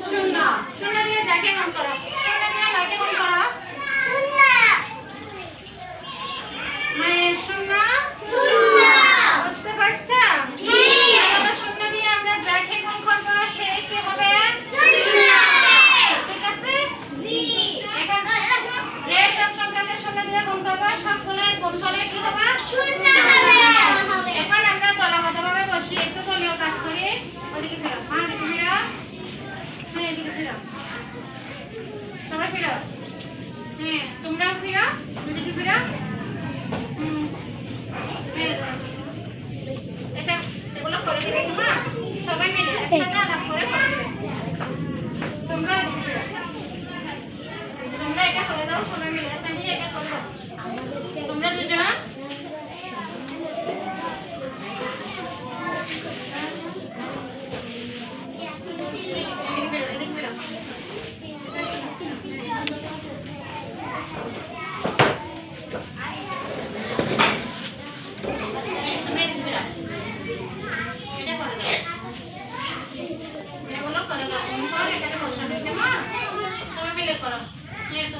শূন্য শূন্য দিয়ে যাকে গুণ করো শূন্য দিয়ে নয়কে গুণ করো। quieto.